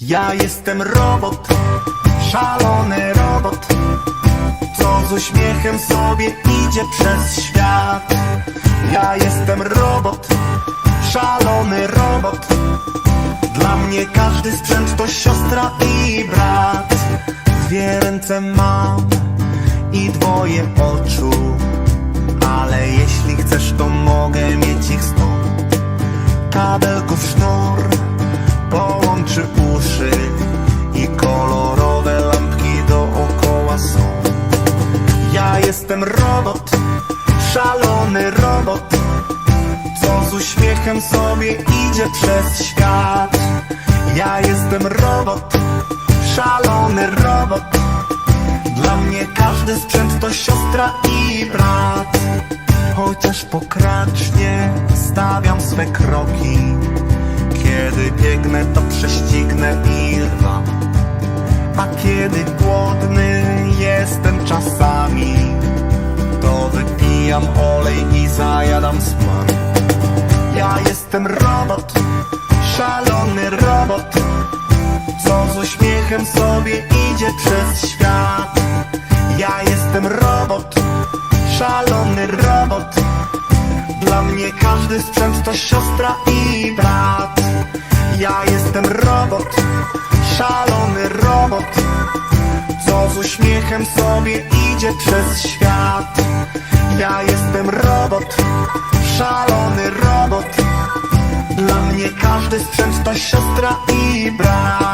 Ja jestem robot, szalony robot, co z uśmiechem sobie idzie przez świat. Ja jestem robot, szalony robot, dla mnie każdy sprzęt to siostra i brat. Dwie ręce mam i dwoje oczu, ale jeśli chcesz, to mogę mieć jestem robot, szalony robot, co z uśmiechem sobie idzie przez świat. Ja jestem robot, szalony robot, dla mnie każdy sprzęt to siostra i brat. Chociaż pokracznie stawiam swe kroki Kiedy biegnę to prześcignę i rwam A kiedy głodny jestem czasami olej i zajadam smak. Ja jestem robot, szalony robot Co z uśmiechem sobie idzie przez świat. Ja jestem robot, szalony robot. Dla mnie każdy sprzęt to siostra i brat. Ja jestem robot, szalony robot Co z uśmiechem sobie idzie przez świat Ja jestem robot, szalony robot. Dla mnie każdy sprzęt to siostra i brat